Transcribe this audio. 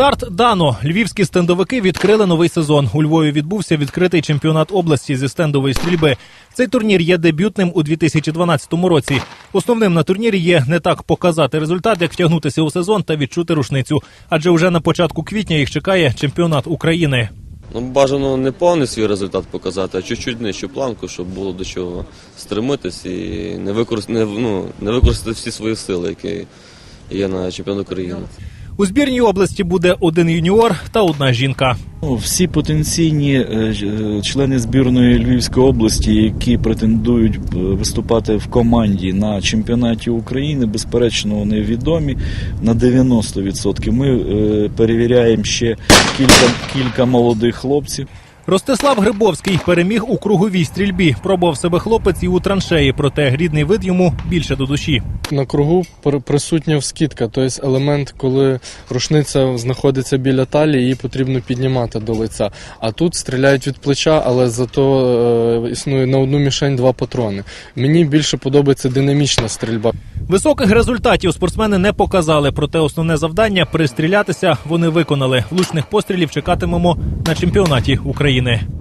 Старт дано. Львівські стендовики відкрили новий сезон. У Львові відбувся відкритий чемпіонат області зі стендової стрільби. Цей турнір є дебютним у 2012 році. Основним на турнірі є не так показати результат, як втягнутися у сезон та відчути рушницю. Адже вже на початку квітня їх чекає чемпіонат України. Ну, бажано не повний свій результат показати, а чуть-чуть нижчу планку, щоб було до чого стремитись і не використати, не, ну, не використати всі свої сили, які є на чемпіонат України. У збірній області буде один юніор та одна жінка. Ну, Всі потенційні е, е, члени збірної Львівської області, які претендують е, виступати в команді на чемпіонаті України, безперечно, вони відомі на 90%. Ми перевіряємо ще кілька, кілька молодих хлопців. Ростислав Грибовський переміг у круговій стрільбі. Пробував себе хлопець і у траншеї, проте рідний вид йому більше до душі. На кругу пр- присутня вскидка, тобто елемент, коли рушниця знаходиться біля талії, її потрібно піднімати до лиця. А тут стріляють від плеча, але зато е, існує на одну мішень два патрони. Мені більше подобається динамічна стрільба. Високих результатів спортсмени не показали, проте основне завдання пристрілятися вони виконали. Влучних пострілів чекатимемо на чемпіонаті України. Pellegrini.